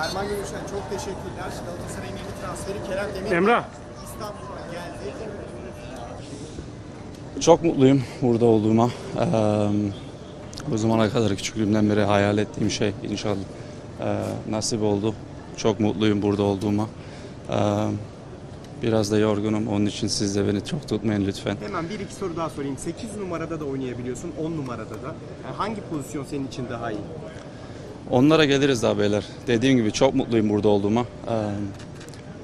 Erman Gümüşen çok teşekkürler. Galatasaray'ın yeni transferi Kerem Demir Emrah. İstanbul'a geldi. Çok mutluyum burada olduğuma. Eee, bu zamana kadar küçüklüğümden beri hayal ettiğim şey inşallah eee, nasip oldu. Çok mutluyum burada olduğuma. Eee, biraz da yorgunum. Onun için siz de beni çok tutmayın lütfen. Hemen bir iki soru daha sorayım. 8 numarada da oynayabiliyorsun, 10 numarada da. Yani hangi pozisyon senin için daha iyi? Onlara geliriz daha beyler. Dediğim gibi çok mutluyum burada olduğuma. Eee,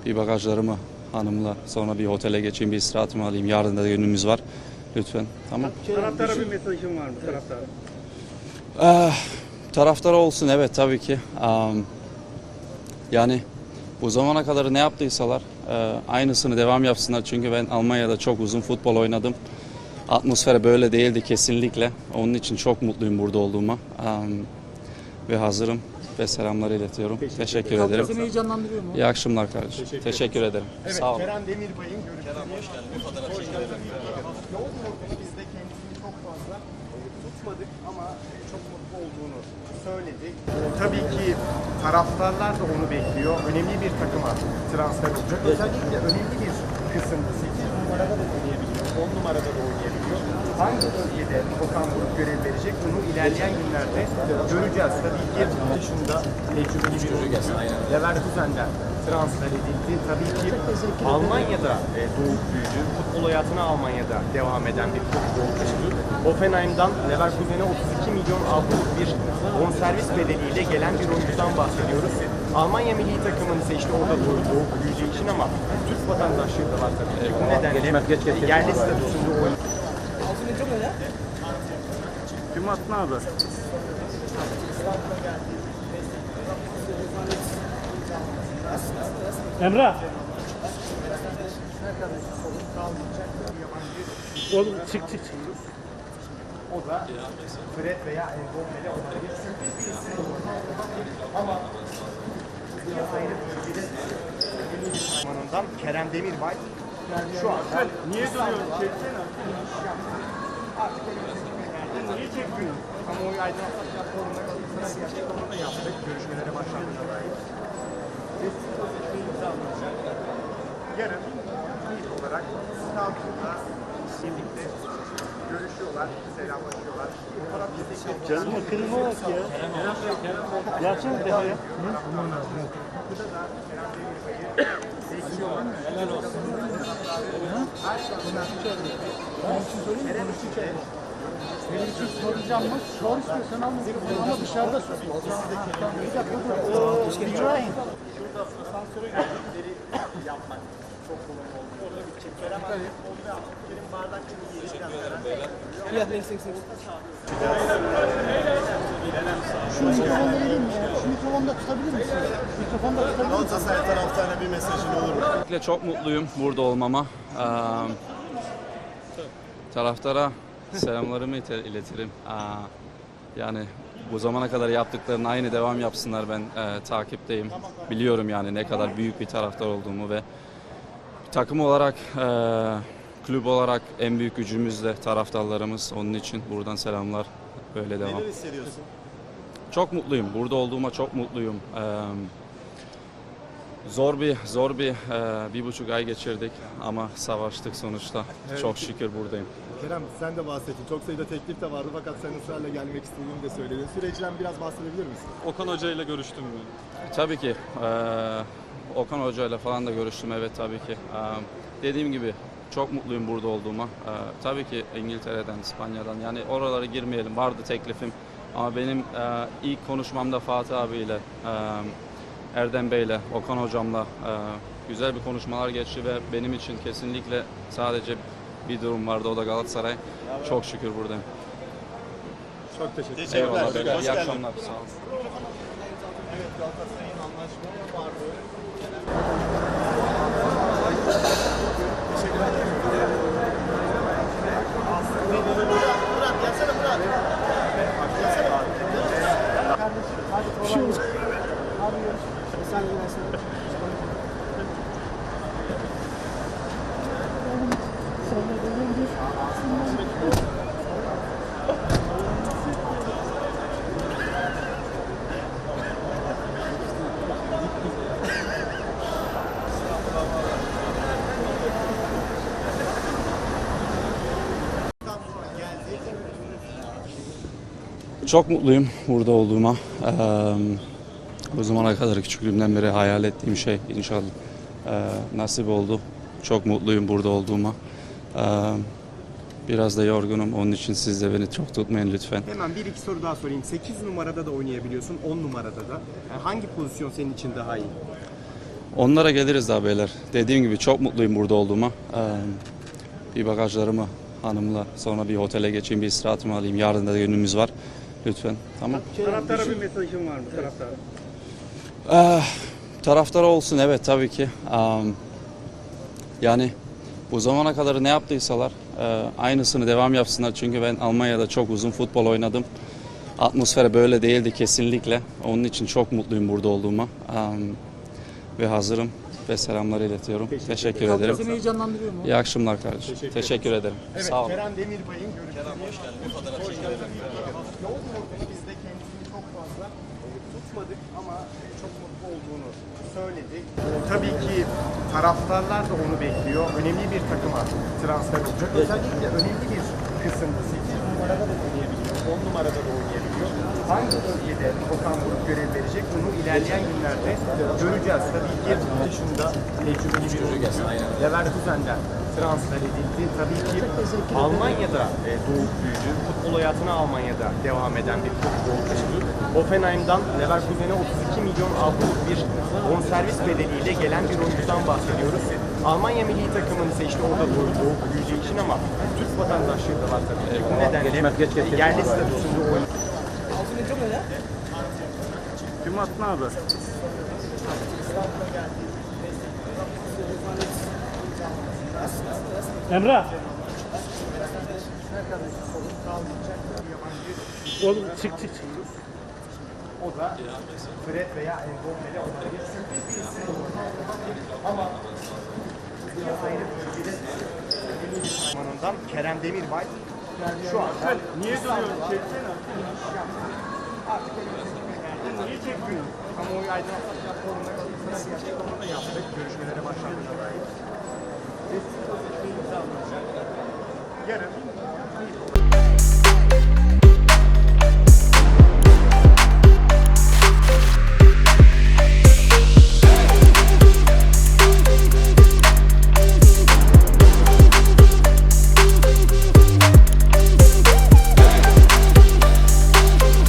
bir bagajlarımı hanımla sonra bir otele geçeyim, bir istirahatımı alayım. Yarın da günümüz var. Lütfen. Tamam. Taraftara bir mesajın var mı taraftara? Eh, taraftar olsun evet tabii ki. Am, yani bu zamana kadar ne yaptıysalar eh, aynısını devam yapsınlar. Çünkü ben Almanya'da çok uzun futbol oynadım. Atmosfer böyle değildi kesinlikle. Onun için çok mutluyum burada olduğuma. Am, ve hazırım ve selamlar iletiyorum. Teşekkür, ederim. Seni heyecanlandırıyor mu? İyi akşamlar kardeşim. Teşekkür, ederim. Evet, Sağ olun. Kerem Demirbay'ın görüşleri. Kerem hoş geldin. Bir fotoğraf çekelim. Yoğun noktada biz de kendisini çok fazla e, tutmadık ama e, çok mutlu olduğunu söyledi. E, Tabii ki taraftarlar da onu bekliyor. Önemli bir takıma transfer olacak. Özellikle önemli bir kısımda 8 numarada da oynayabiliyor, 10 numarada da oynayabiliyor. Hangi bölgede Okan Buruk görev verecek bunu ilerleyen günlerde göreceğiz. Tabii ki yurt dışında tecrübeli bir oyuncu. Leverkusen'den transfer edildi. Tabii ki Almanya'da e, doğup büyüdü. Futbol hayatına Almanya'da devam eden bir futbolcuydu. Hoffenheim'dan Leverkusen'e 32 milyon avroluk bir bonservis bedeliyle gelen bir oyuncudan bahsediyoruz. Almanya milli takımını seçti orada doğup, doğup büyüdüğü için ama Türk vatandaşlığı da var tabii ki. Bu nedenle yerli statüsünde oynuyor. Kim attın abi? Emrah. Oğlum çık çık çık. O da Fred veya Endombele olabilir. Sürpriz bir isim. Ama bir ayrı bölgede bir Kerem Demirbay şu anda Niye duruyorsun? Çeksene. Artık önümüzdeki günlerde çekiyor? Kamuoyu aydınlatma platformunda Galatasaray açıklama da yaptık. Görüşmelere başlandığına dair. Resmi sözleşme imzalanacak. Yarın ilk olarak Stadyum'da birlikte görüşüyorlar, selamlaşıyorlar. Bu taraf bizdeki Canım klima bak ya. Yapsana bir daha ya. Benim için soracağım mı? Sor istiyorsan ama, ama dışarıda sor. Bir dakika dur. İbrahim. yapmak çok kolay oldu. Orada bir çek. Kerem abi, orada Abdülkerim Bardakçı bir yeri Şu mikrofonu vereyim mi? Şu mikrofonu da tutabilir misin? Mikrofonu da tutabilir misin? Galatasaray taraftarına bir mesajın olur mu? Öncelikle çok mutluyum burada olmama. Eee, taraftara selamlarımı iletirim. Eee, yani bu zamana kadar yaptıklarının aynı devam yapsınlar. Ben eee, takipteyim. Biliyorum yani ne kadar büyük bir taraftar olduğumu ve takım olarak, eee kulüp olarak en büyük gücümüz de taraftarlarımız. Onun için buradan selamlar. Böyle devam. Neler hissediyorsun? Çok mutluyum. Burada olduğuma çok mutluyum. Zor bir zor bir bir buçuk ay geçirdik ama savaştık sonuçta. Çok şükür buradayım. Kerem sen de bahsettin. Çok sayıda teklif de vardı fakat sen ısrarla gelmek istediğini de söyledin. Süreçten biraz bahsedebilir misin? Okan Hoca ile görüştüm mü? Tabii ki eee, Okan Hoca ile falan da görüştüm. Evet tabii ki. Dediğim gibi çok mutluyum burada olduğuma. Tabii ki İngiltere'den, İspanya'dan yani oralara girmeyelim. Vardı teklifim. Ama benim eee, ilk konuşmamda Fatih abiyle, eee, Erdem Bey'le, Okan hocamla eee, güzel bir konuşmalar geçti ve benim için kesinlikle sadece bir durum vardı o da Galatasaray. Çok şükür buradayım. Çok teşekkür ederim. Eyvallah. Teşekkürler. Hoş İyi geldin. akşamlar. Sağ olun. Evet Galatasaray'ın anlaşmaları vardı. Çok mutluyum burada olduğuma. Eee, bu zamana kadar küçüklüğümden beri hayal ettiğim şey inşallah nasip oldu. Çok mutluyum burada olduğuma. Biraz da yorgunum. Onun için siz de beni çok tutmayın lütfen. Hemen bir iki soru daha sorayım. 8 numarada da oynayabiliyorsun, 10 numarada da. Yani hangi pozisyon senin için daha iyi? Onlara geliriz daha beyler. Dediğim gibi çok mutluyum burada olduğuma. Eee, bir bagajlarımı hanımla sonra bir otele geçeyim, bir istirahatımı alayım. Yarın da günümüz var. Lütfen. Tamam. Taraftara bir mesajın var mı taraftara? Eh, taraftar olsun evet tabii ki. Am, yani bu zamana kadar ne yaptıysalar eh, aynısını devam yapsınlar. Çünkü ben Almanya'da çok uzun futbol oynadım. Atmosfer böyle değildi kesinlikle. Onun için çok mutluyum burada olduğuma. Am, ve hazırım ve selamlar iletiyorum. Teşekkür, ederim. Seni heyecanlandırıyor mu? İyi akşamlar kardeşim. Teşekkür, ederim. Evet, Sağ olun. Kerem Demirbay'ın görüşleri. Kerem hoş geldin. Bir fotoğraf çekelim. Yoğun noktada biz de kendisini çok fazla e, tutmadık ama e, çok mutlu olduğunu söyledi. Tabii ki taraftarlar da onu bekliyor. Önemli bir takıma transfer olacak. Özellikle önemli bir kısımda 8 numarada da oynayabiliyor, 10 numarada da oynayabiliyor. Hangi bölgede Okan Buruk görev verecek bunu ilerleyen günlerde göreceğiz. Tabii ki dışında tecrübeli bir oyuncu. Leverkusen'den transfer edildi. Tabii ki Almanya'da e, doğup büyüdü. Futbol hayatına Almanya'da devam eden bir futbolcuydu. Hoffenheim'dan Leverkusen'e 32 milyon avroluk bir bonservis bedeliyle gelen bir oyuncudan bahsediyoruz. Almanya milli takımını seçti orada doğup, doğup büyüdüğü için ama Türk vatandaşlığı da var tabii. Bu nedenle yerli statüsünde oynuyor. Kim attın abi? Emrah. Oğlum çık çık çık. O da Fred veya Endombele olabilir. Sürpriz bir isim olur. Ama bir ayrı bölgede bir zamanından Kerem Demirbay şu anda Niye duruyorsun? Çeksene. artık günlerde niye çekiyor? Kamuoyu aydınlatma platformuna bir açıklama da yaptık. Görüşmelere başlandığına dair. Yarın